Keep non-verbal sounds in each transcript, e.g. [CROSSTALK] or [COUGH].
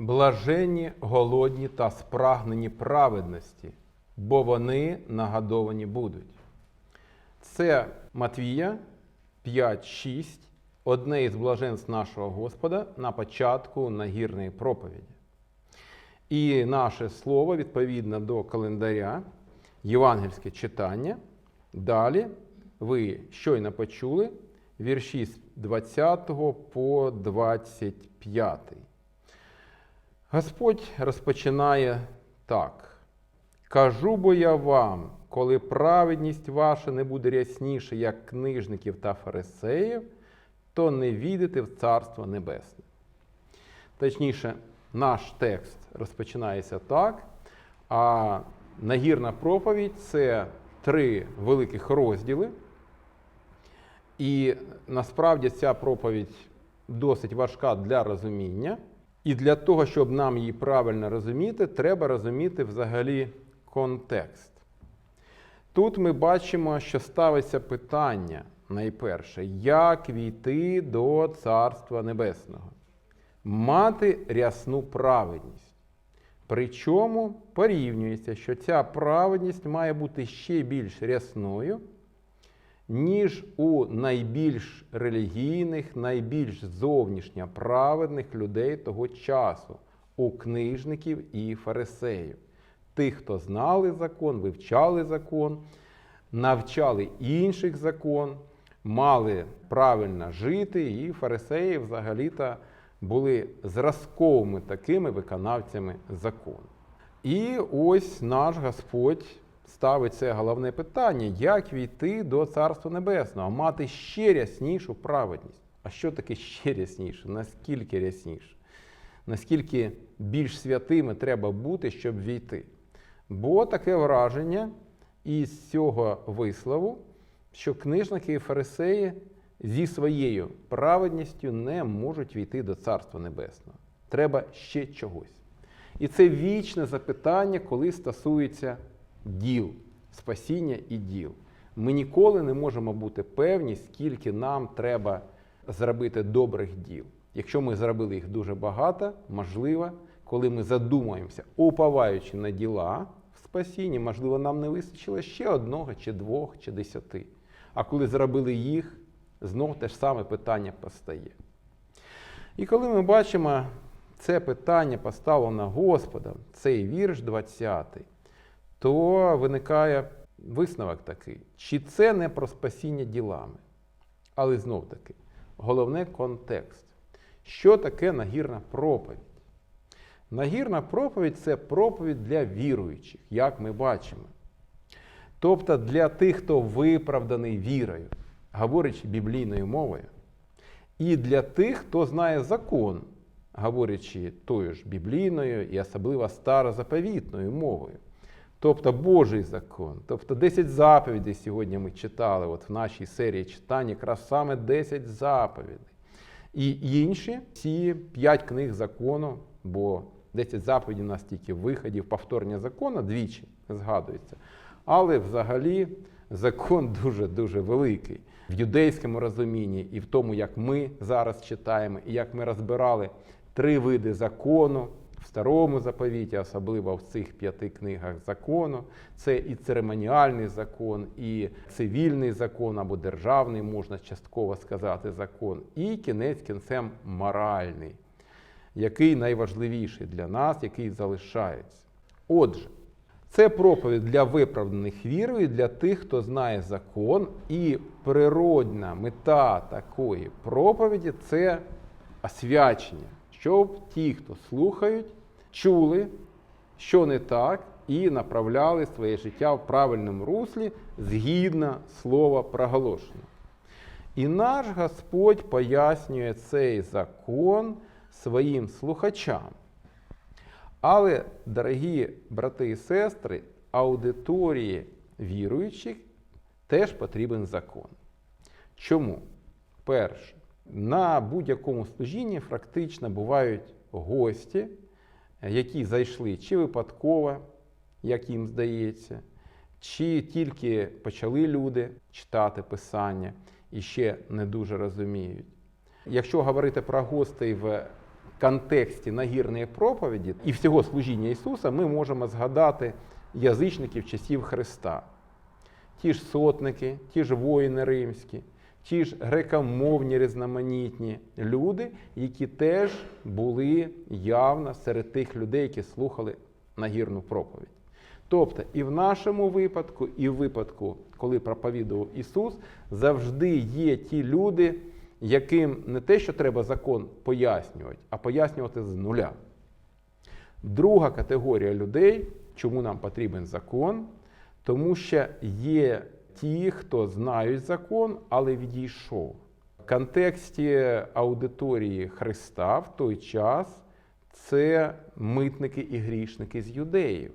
Блаженні, голодні та спрагнені праведності, бо вони нагадовані будуть. Це Матвія 5.6, одне із блаженств нашого Господа на початку нагірної проповіді. І наше слово відповідно до календаря, євангельське читання. Далі ви щойно почули вірші з 20 по 25. Господь розпочинає так. Кажу бо я вам, коли праведність ваша не буде рясніше, як книжників та фарисеїв, то не війдете в Царство Небесне. Точніше, наш текст розпочинається так, а нагірна проповідь це три великих розділи. І насправді ця проповідь досить важка для розуміння. І для того, щоб нам її правильно розуміти, треба розуміти взагалі контекст. Тут ми бачимо, що ставиться питання найперше, як війти до Царства Небесного, мати рясну праведність. Причому порівнюється, що ця праведність має бути ще більш рясною, ніж у найбільш релігійних, найбільш зовнішньо праведних людей того часу, у книжників і фарисеїв. Тих, хто знали закон, вивчали закон, навчали інших закон, мали правильно жити, і фарисеї взагалі-то були зразковими такими виконавцями закону. І ось наш Господь ставить це головне питання: як війти до Царства Небесного, мати ще ряснішу праведність. А що таке ще рясніше? Наскільки рясніше? Наскільки більш святими треба бути, щоб війти? Бо таке враження із цього вислову, що книжники і фарисеї зі своєю праведністю не можуть війти до Царства Небесного. Треба ще чогось. І це вічне запитання, коли стосується діл, спасіння і діл. Ми ніколи не можемо бути певні, скільки нам треба зробити добрих діл. Якщо ми зробили їх дуже багато, можливо, коли ми задумаємося, уповаючи на діла в спасінні, можливо, нам не вистачило ще одного, чи двох, чи десяти. А коли зробили їх, знов те ж саме питання постає. І коли ми бачимо це питання поставлено Господом, цей вірш 20, то виникає висновок такий: чи це не про спасіння ділами? Але знов таки, головне контекст. Що таке нагірна проповідь? Нагірна проповідь це проповідь для віруючих, як ми бачимо. Тобто для тих, хто виправданий вірою, говорячи біблійною мовою, і для тих, хто знає закон, говорячи тою ж біблійною і особливо старозаповітною мовою. Тобто Божий закон, тобто 10 заповідей сьогодні ми читали от в нашій серії читань, якраз саме 10 заповідей. І інші ці 5 книг закону, бо 10 заповідей у нас тільки виходів, повторення закону двічі згадується. Але взагалі закон [LAUGHS] дуже-дуже великий в юдейському розумінні і в тому, як ми зараз читаємо, і як ми розбирали три види закону в старому заповіті, особливо в цих п'яти книгах закону. Це і церемоніальний закон, і цивільний закон або державний, можна частково сказати, закон, і кінець кінцем моральний, який найважливіший для нас, який залишається. Отже, це проповідь для виправданих вірою, для тих, хто знає закон, і природна мета такої проповіді це освячення, щоб ті, хто слухають, чули, що не так, і направляли своє життя в правильному руслі згідно слова проголошеного. І наш Господь пояснює цей закон своїм слухачам. Але, дорогі брати і сестри, аудиторії віруючих теж потрібен закон. Чому? Перше, на будь-якому служінні фактично бувають гості, які зайшли чи випадково, як їм здається, чи тільки почали люди читати Писання і ще не дуже розуміють. Якщо говорити про гостей в контексті нагірної проповіді і всього служіння Ісуса ми можемо згадати язичників часів Христа. Ті ж сотники, ті ж воїни римські, ті ж грекомовні різноманітні люди, які теж були явно серед тих людей, які слухали нагірну проповідь. Тобто і в нашому випадку, і в випадку, коли проповідував Ісус, завжди є ті люди, яким не те, що треба закон пояснювати, а пояснювати з нуля. Друга категорія людей, чому нам потрібен закон, тому що є ті, хто знають закон, але відійшов. В контексті аудиторії Христа в той час це митники і грішники з юдеїв.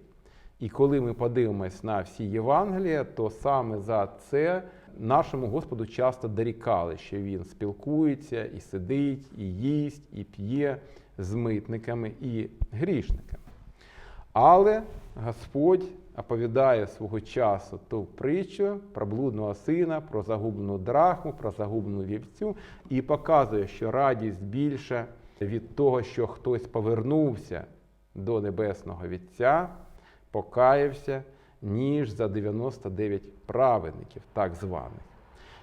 І коли ми подивимось на всі Євангелія, то саме за це нашому Господу часто дорікали, що він спілкується і сидить, і їсть, і п'є з митниками і грішниками. Але Господь оповідає свого часу ту притчу про блудного сина, про загублену драхму, про загублену вівцю і показує, що радість більша від того, що хтось повернувся до небесного Вітця, покаявся, ніж за 99 праведників, так званих.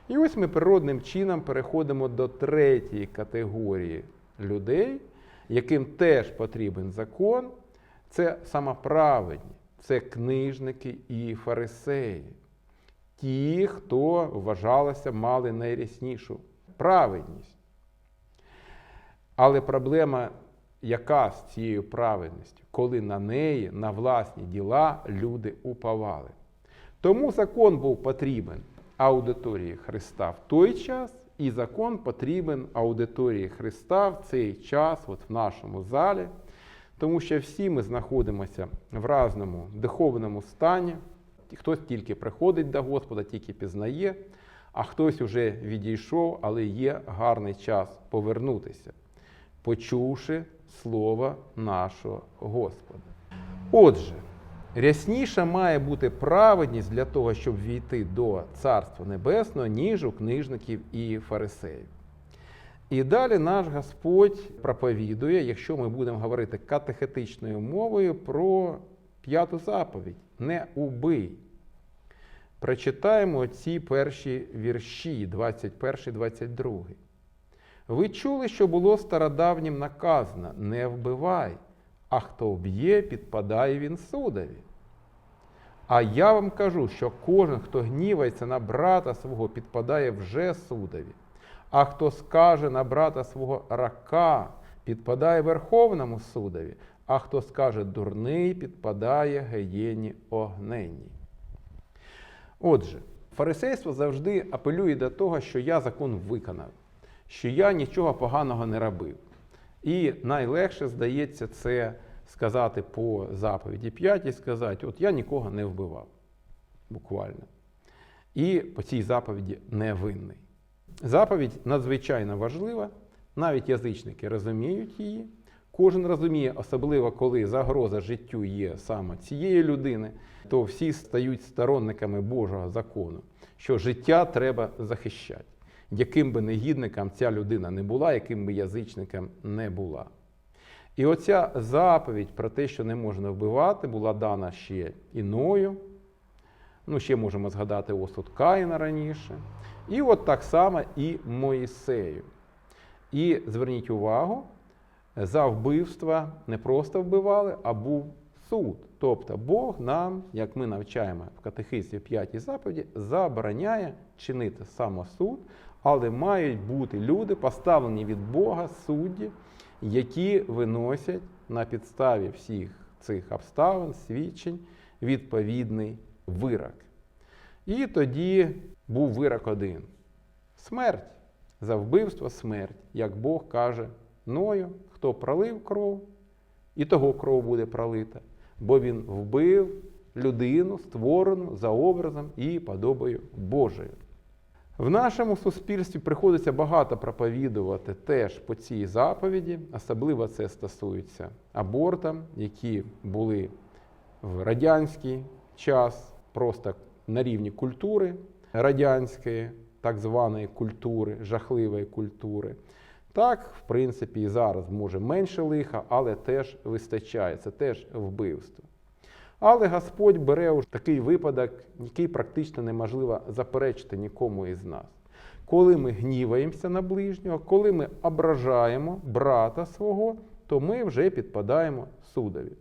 І ось ми природним чином переходимо до третьої категорії людей, яким теж потрібен закон. Це самоправедні, це книжники і фарисеї. Ті, хто вважалося, мали найряснішу праведність. Але проблема яка з цією праведністю, коли на неї, на власні діла люди уповали. Тому закон був потрібен аудиторії Христа в той час, і закон потрібен аудиторії Христа в цей час, от в нашому залі, тому що всі ми знаходимося в разному духовному стані. Хтось тільки приходить до Господа, тільки пізнає, а хтось уже відійшов, але є гарний час повернутися, почувши Слово нашого Господа. Отже, рясніша має бути праведність для того, щоб війти до Царства Небесного, ніж у книжників і фарисеїв. І далі наш Господь проповідує, якщо ми будемо говорити катехетичною мовою, про п'яту заповідь не убий. Прочитаємо ці перші вірші, 21, 22. Ви чули, що було стародавнім наказано не вбивай, а хто вб'є, підпадає він судові. А я вам кажу, що кожен, хто гнівається на брата свого, підпадає вже судові. А хто скаже на брата свого рака, підпадає Верховному судові, а хто скаже дурний, підпадає геєні огненній. Отже, фарисейство завжди апелює до того, що я закон виконав, що я нічого поганого не робив. І найлегше здається це сказати по заповіді 5 і сказати, от я нікого не вбивав, буквально. І по цій заповіді не винний. Заповідь надзвичайно важлива, навіть язичники розуміють її. Кожен розуміє, особливо коли загроза життю є саме цієї людини, то всі стають сторонниками Божого закону, що життя треба захищати, яким би негідником ця людина не була, яким би язичником не була. І оця заповідь про те, що не можна вбивати, була дана ще іною. Ну, ще можемо згадати осуд Каїна раніше. І от так само і Моїсею. І зверніть увагу, за вбивство не просто вбивали, а був суд. Тобто Бог нам, як ми навчаємо в катехизі 5 заповіді, забороняє чинити самосуд, але мають бути люди, поставлені від Бога судді, які виносять на підставі всіх цих обставин, свідчень відповідний вирок. І тоді був вирок один: смерть за вбивство, смерть, як Бог каже Ною, хто пролив кров, і того кров буде пролита, бо він вбив людину, створену за образом і подобою Божою. В нашому суспільстві приходиться багато проповідувати теж по цій заповіді, особливо це стосується абортам, які були в радянський час, просто на рівні культури радянської, так званої культури, жахливої культури. Так, в принципі, і зараз може менше лиха, але теж вистачає, це теж вбивство. Але Господь бере уж такий випадок, який практично неможливо заперечити нікому із нас. Коли ми гніваємося на ближнього, коли ми ображаємо брата свого, то ми вже підпадаємо судові.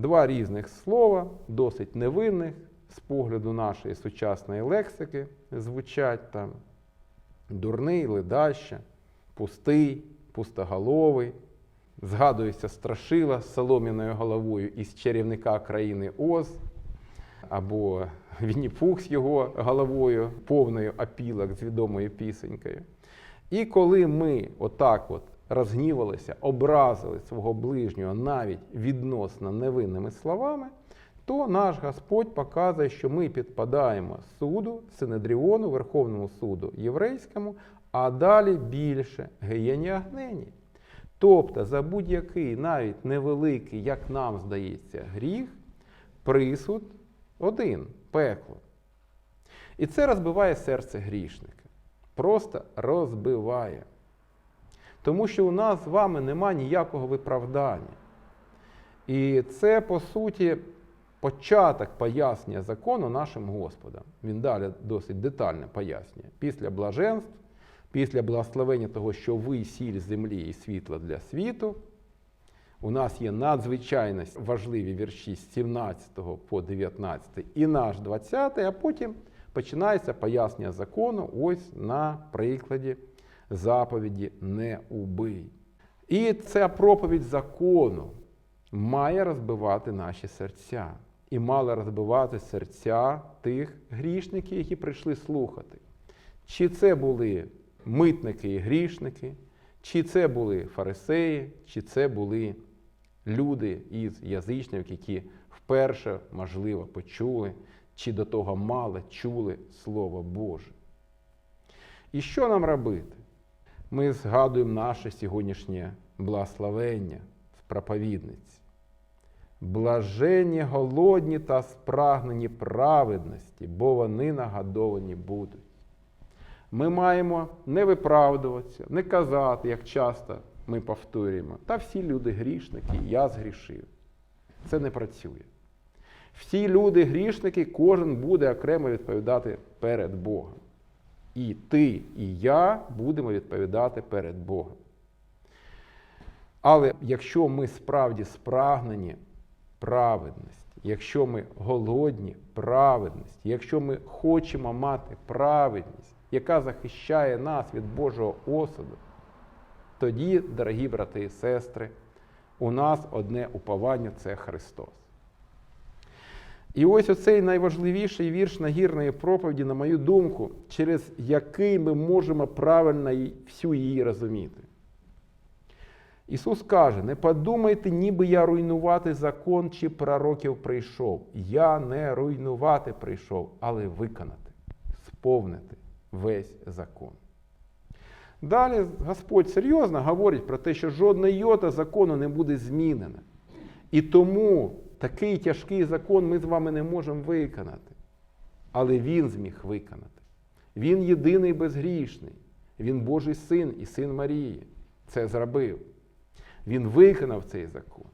Два різних слова, досить невинних, з погляду нашої сучасної лексики, звучать там дурний, ледаща, пустий, пустоголовий. Згадується страшила з солом'яною головою із чарівника країни Оз, або Вінні-Пух з його головою, повною опілок з відомою пісенькою. І коли ми отак от розгнівалися, образили свого ближнього навіть відносно невинними словами, то наш Господь показує, що ми підпадаємо суду, Синедріону, Верховному суду єврейському, а далі більше геєні агнені. Тобто за будь-який навіть невеликий, як нам здається, гріх, присуд один пекло. І це розбиває серце грішника. Просто розбиває. Тому що у нас з вами нема ніякого виправдання. І це, по суті, початок пояснення закону нашим Господом. Він далі досить детально пояснює. Після блаженств, після благословення того, що ви сіль землі і світло для світу. У нас є надзвичайно важливі вірші з 17 по 19 і наш 20, а потім починається пояснення закону ось на прикладі заповіді не убий. І ця проповідь закону має розбивати наші серця. І мала розбивати серця тих грішників, які прийшли слухати. Чи це були митники і грішники, чи це були фарисеї, чи це були люди із язичників, які вперше, можливо, почули, чи до того мало чули Слово Боже. І що нам робити? Ми згадуємо наше сьогоднішнє благословення з проповідниці. Блаженні голодні та спрагнені праведності, бо вони нагадовані будуть. Ми маємо не виправдуватися, не казати, як часто ми повторюємо. Та всі люди грішники, я згрішив. Це не працює. Всі люди грішники, кожен буде окремо відповідати перед Богом. І ти, і я будемо відповідати перед Богом. Але якщо ми справді спрагнені праведності, якщо ми голодні праведності, якщо ми хочемо мати праведність, яка захищає нас від Божого осуду, тоді, дорогі брати і сестри, у нас одне уповання це Христос. І ось оцей найважливіший вірш нагірної проповіді, на мою думку, через який ми можемо правильно всю її розуміти. Ісус каже: не подумайте, ніби я руйнувати закон чи пророків прийшов. Я не руйнувати прийшов, але виконати, сповнити весь закон. Далі Господь серйозно говорить про те, що жодна йота закону не буде змінена. І тому такий тяжкий закон ми з вами не можемо виконати. Але Він зміг виконати. Він єдиний безгрішний. Він Божий син і син Марії. Це зробив. Він виконав цей закон.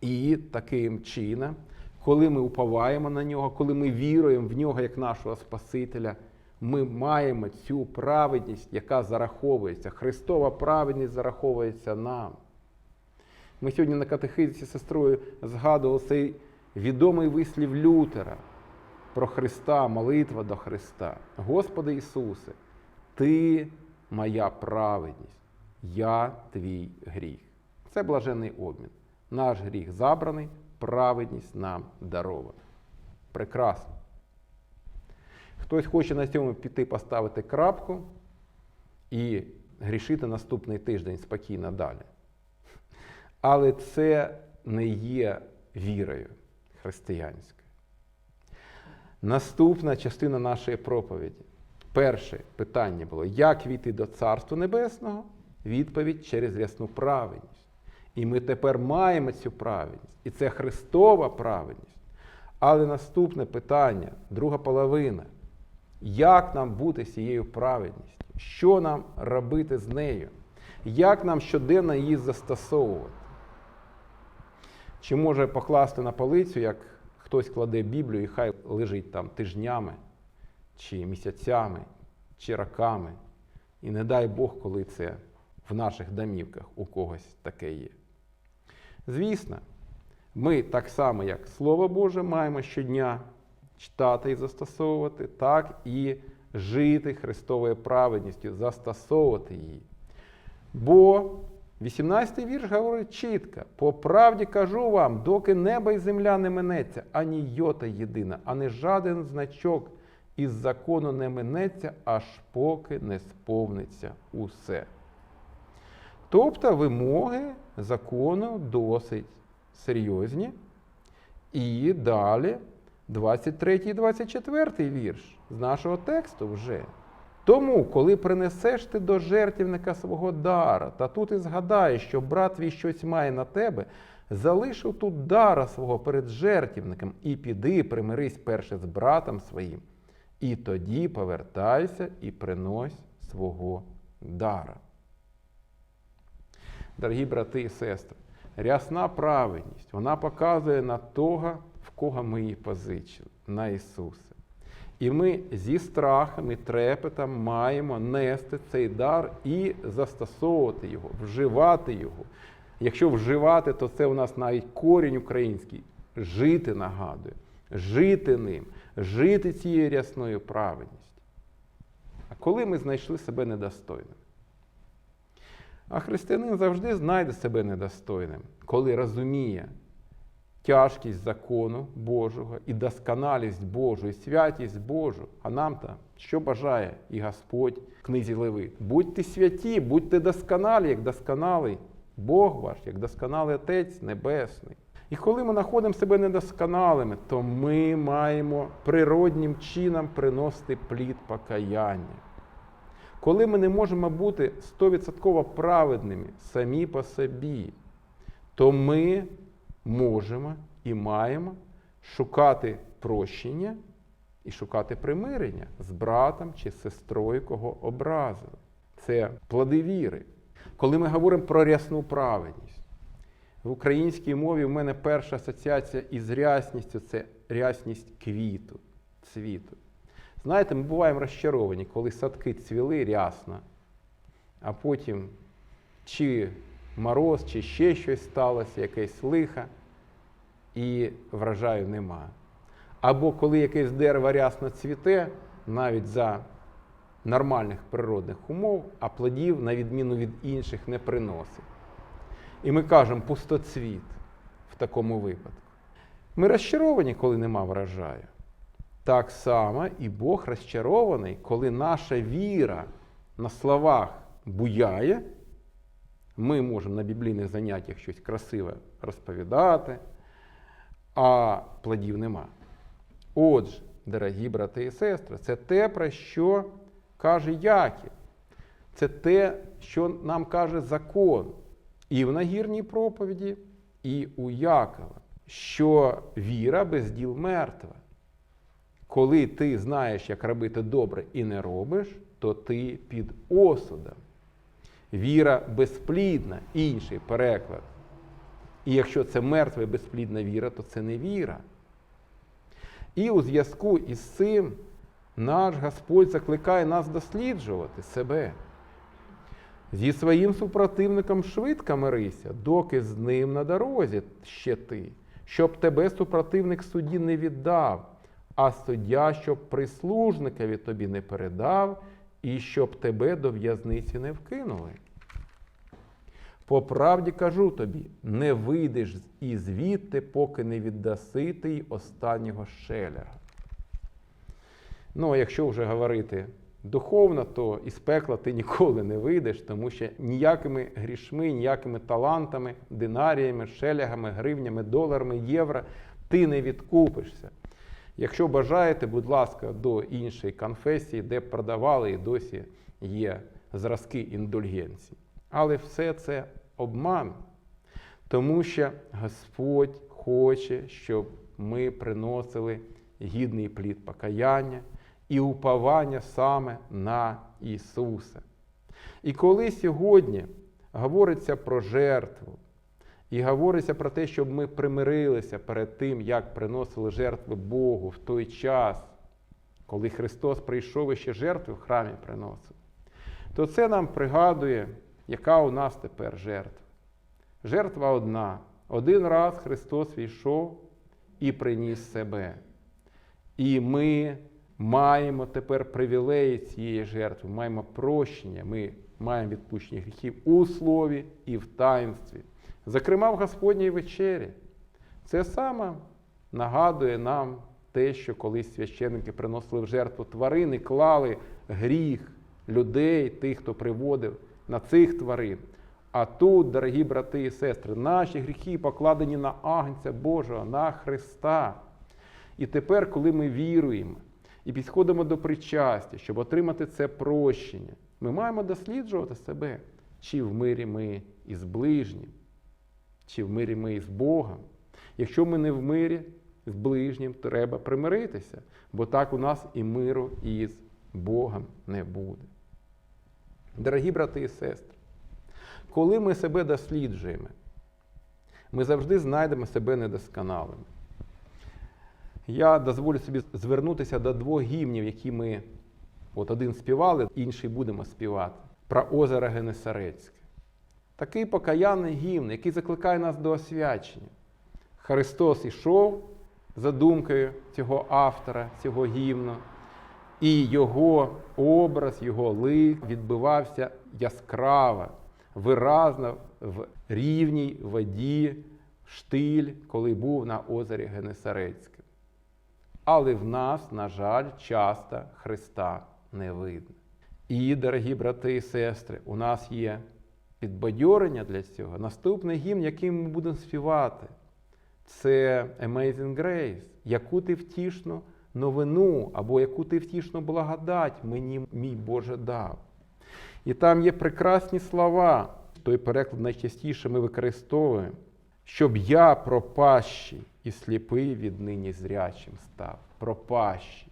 І таким чином, коли ми уповаємо на нього, коли ми віруємо в нього як нашого Спасителя, ми маємо цю праведність, яка зараховується. Христова праведність зараховується нам. Ми сьогодні на катехизі сестрою згадували цей відомий вислів Лютера про Христа, молитва до Христа. Господи Ісусе, Ти моя праведність, я твій гріх. Це блаженний обмін. Наш гріх забраний, праведність нам дарована. Прекрасно. Хтось хоче на цьому піти поставити крапку і грішити наступний тиждень спокійно далі. Але це не є вірою християнською. Наступна частина нашої проповіді. Перше питання було: як війти до Царства Небесного? Відповідь через рясну праведність. І ми тепер маємо цю праведність. І це Христова праведність. Але наступне питання, друга половина. Як нам бути з цією праведністю? що нам робити з нею, як нам щоденно її застосовувати. Чи може покласти на полицю, як хтось кладе Біблію і хай лежить там тижнями, чи місяцями, чи роками. І не дай Бог, коли це в наших домівках у когось таке є. Звісно, ми так само, як Слово Боже, маємо щодня читати і застосовувати, так і жити Христовою праведністю, застосовувати її. Бо 18-й вірш говорить чітко: по правді кажу вам, доки небо і земля не минеться, ані йота єдина, ані жаден значок із закону не минеться, аж поки не сповниться усе. Тобто вимоги закону досить серйозні. І далі 23 і 24 вірш з нашого тексту вже. Тому, коли принесеш ти до жертівника свого дара, та тут і згадаєш, що брат твій щось має на тебе, залишив тут дара свого перед жертівником і піди, примирись перше з братом своїм, і тоді повертайся і принось свого дара. Дорогі брати і сестри, рясна праведність, вона показує на того, в кого ми її позичили, на Ісуса. І ми зі страхом і трепетом маємо нести цей дар і застосовувати його, вживати його. Якщо вживати, то це у нас навіть корінь український. Жити нагадує, жити ним, жити цією рясною праведністю. А коли ми знайшли себе недостойним? А християнин завжди знайде себе недостойним, коли розуміє тяжкість закону Божого і досконалість Божу, і святість Божу. А нам то що бажає і Господь в книзі Левит? Будьте святі, будьте досконалі, як досконалий Бог ваш, як досконалий Отець Небесний. І коли ми знаходимо себе недосконалими, то ми маємо природнім чином приносити плід покаяння. Коли ми не можемо бути 100% праведними самі по собі, то ми можемо і маємо шукати прощення і шукати примирення з братом чи сестрою, кого образили. Це плоди віри. Коли ми говоримо про рясну праведність, в українській мові в мене перша асоціація із рясністю це рясність квіту, цвіту. Знаєте, ми буваємо розчаровані, коли садки цвіли рясно, а потім чи мороз, чи ще щось сталося, якесь лихо, і врожаю нема. Або коли якесь дерево рясно цвіте, навіть за нормальних природних умов, а плодів, на відміну від інших, не приносить. І ми кажемо пустоцвіт в такому випадку. Ми розчаровані, коли нема врожаю. Так само і Бог розчарований, коли наша віра на словах буяє. Ми можемо на біблійних заняттях щось красиве розповідати, а плодів нема. Отже, дорогі брати і сестри, це те, про що каже Яків. Це те, що нам каже закон і в нагірній проповіді, і у Якова, що віра без діл мертва. Коли ти знаєш, як робити добре і не робиш, то ти під осудом. Віра безплідна, інший переклад. І якщо це мертва і безплідна віра, то це не віра. І у зв'язку із цим наш Господь закликає нас досліджувати себе. Зі своїм супротивником швидко мирися, доки з ним на дорозі ще ти, щоб тебе супротивник судді не віддав, а суддя, щоб прислужникові тобі не передав, і щоб тебе до в'язниці не вкинули. По правді кажу тобі, не вийдеш і звідти, поки не віддаси ти й останнього шеляга. Ну, а якщо вже говорити духовно, то із пекла ти ніколи не вийдеш, тому що ніякими грішми, ніякими талантами, динаріями, шелягами, гривнями, доларами, євро ти не відкупишся. Якщо бажаєте, будь ласка, до іншої конфесії, де продавали і досі є зразки індульгенції. Але все це обман, тому що Господь хоче, щоб ми приносили гідний плід покаяння і уповання саме на Ісуса. І коли сьогодні говориться про жертву, і говориться про те, щоб ми примирилися перед тим, як приносили жертви Богу в той час, коли Христос прийшов і ще жертви в храмі приносив, то це нам пригадує, яка у нас тепер жертва. Жертва одна. Один раз Христос війшов і приніс себе. І ми маємо тепер привілеї цієї жертви, маємо прощення, ми маємо відпущення гріхів у слові і в таїнстві. Зокрема, в Господній вечері. Це саме нагадує нам те, що колись священники приносили в жертву тварини, клали гріх людей, тих, хто приводив на цих тварин. А тут, дорогі брати і сестри, наші гріхи покладені на Агнця Божого, на Христа. І тепер, коли ми віруємо і підходимо до причастя, щоб отримати це прощення, ми маємо досліджувати себе, чи в мирі ми із ближнім, чи в мирі ми із Богом. Якщо ми не в мирі з ближнім, треба примиритися, бо так у нас і миру із Богом не буде. Дорогі брати і сестри, коли ми себе досліджуємо, ми завжди знайдемо себе недосконалими. Я дозволю собі звернутися до двох гімнів, які ми от один співали, інший будемо співати, про озеро Генесарецьке. Такий покаянний гімн, який закликає нас до освячення. Христос ішов за думкою цього автора, цього гімну, і його образ, його лик відбивався яскраво, виразно в рівній воді, штиль, коли був на озері Генесарецьке. Але в нас, на жаль, часто Христа не видно. І, дорогі брати і сестри, у нас є підбадьорення для цього. Наступний гімн, який ми будемо співати, це Amazing Grace, яку ти втішну новину, або яку ти втішну благодать мені, мій Боже, дав. І там є прекрасні слова, той переклад найчастіше ми використовуємо, щоб я пропащий і сліпий віднині зрячим став. Пропащий.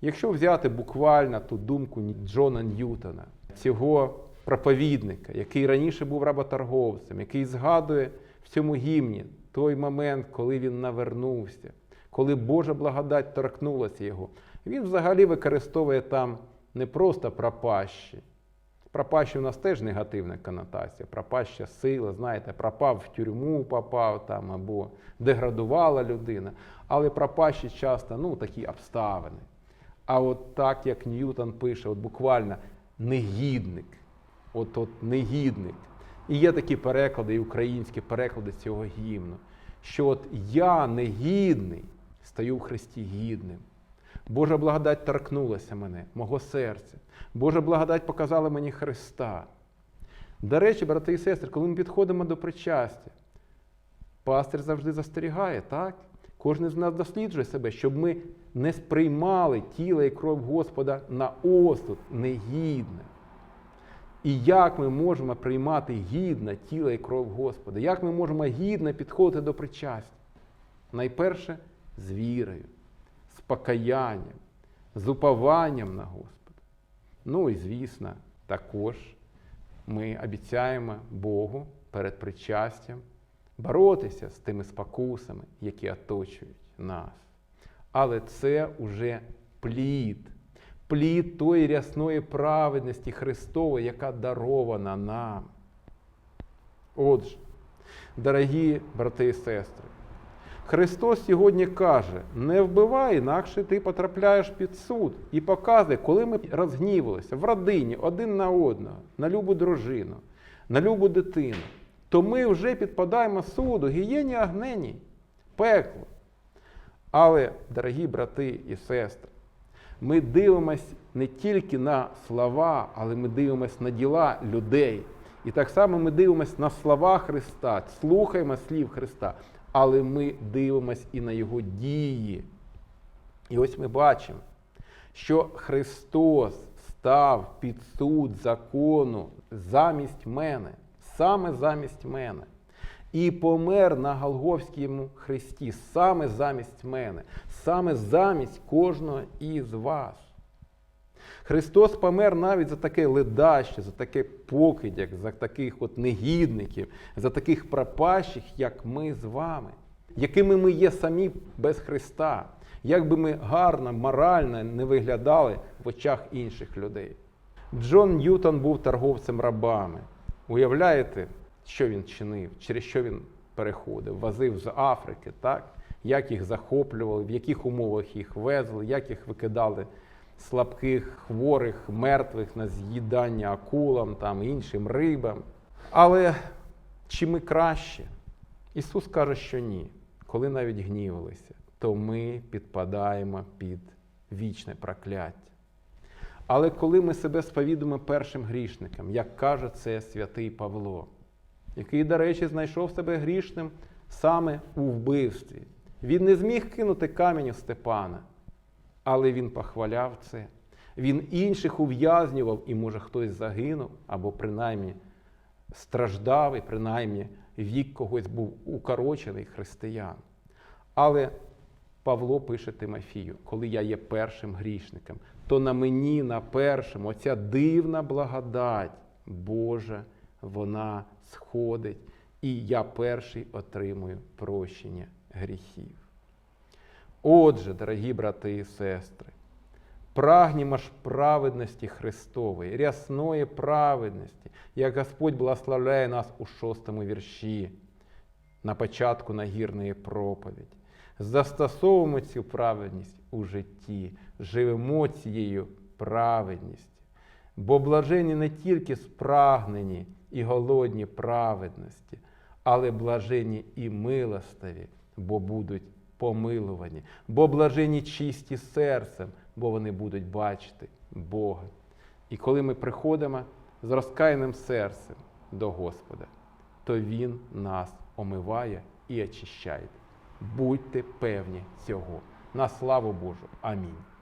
Якщо взяти буквально ту думку Джона Ньютона, цього проповідника, який раніше був работорговцем, який згадує в цьому гімні той момент, коли він навернувся, коли Божа благодать торкнулася його, він взагалі використовує там не просто пропащі. Пропащі у нас теж негативна конотація. Пропаща сила, знаєте, пропав в тюрму, попав там або деградувала людина. Але пропащі часто ну, такі обставини. А от так, як Ньютон пише, от буквально негідник. От от негідник. І є такі переклади, і українські переклади цього гімну, що от я негідний, стаю в Христі гідним. Божа благодать торкнулася мене, мого серця. Божа благодать показала мені Христа. До речі, брати і сестри, коли ми підходимо до причастя, пастир завжди застерігає, так? Кожен з нас досліджує себе, щоб ми не сприймали тіло і кров Господа на осуд, негідне. І як ми можемо приймати гідне тіло і кров Господа? Як ми можемо гідно підходити до причастя? Найперше з вірою, з покаянням, з упованням на Господа. Ну і звісно, також ми обіцяємо Богу перед причастям боротися з тими спокусами, які оточують нас. Але це уже плід, плід тої рясної праведності Христової, яка дарована нам. Отже, дорогі брати і сестри, Христос сьогодні каже: не вбивай, інакше ти потрапляєш під суд і показує, коли ми розгнівалися в родині один на одного, на любу дружину, на любу дитину, то ми вже підпадаємо суду, гієні агнені, пекло. Але, дорогі брати і сестри, ми дивимось не тільки на слова, але ми дивимося на діла людей. І так само ми дивимося на слова Христа, слухаємо слів Христа, але ми дивимося і на Його дії. І ось ми бачимо, що Христос став під суд закону замість мене, саме замість мене. І помер на Голговському Христі, саме замість мене, саме замість кожного із вас. Христос помер навіть за таке ледаще, за таке покидяк, за таких от негідників, за таких пропащих, як ми з вами, якими ми є самі без Христа, як би ми гарно, морально не виглядали в очах інших людей. Джон Ньютон був торговцем рабами. Уявляєте, що він чинив, через що він переходив, возив з Африки, так? як їх захоплювали, в яких умовах їх везли, як їх викидали слабких, хворих, мертвих на з'їдання акулам, там, іншим рибам. Але чи ми краще? Ісус каже, що ні. Коли навіть гнівалися, то ми підпадаємо під вічне прокляття. Але коли ми себе сповідуємо першим грішником, як каже це святий Павло, який, до речі, знайшов себе грішним саме у вбивстві, він не зміг кинути камінь Степана, але він похваляв це. Він інших ув'язнював, і, може, хтось загинув, або принаймні страждав, і принаймні вік когось був укорочений християн. Але Павло пише Тимофію, коли я є першим грішником, то на мені, на першому, оця дивна благодать Божа, вона сходить, і я перший отримую прощення гріхів. Отже, дорогі брати і сестри, прагнімо ж праведності Христової, рясної праведності, як Господь благословляє нас у шостому вірші на початку нагірної проповіді. Застосовуємо цю праведність у житті, живемо цією праведністю. Бо блажені не тільки спрагнені і голодні праведності, але блажені і милостиві, бо будуть помилувані, бо блажені чисті серцем, бо вони будуть бачити Бога. І коли ми приходимо з розкаяним серцем до Господа, то Він нас омиває і очищає. Будьте певні цього. На славу Божу. Амінь.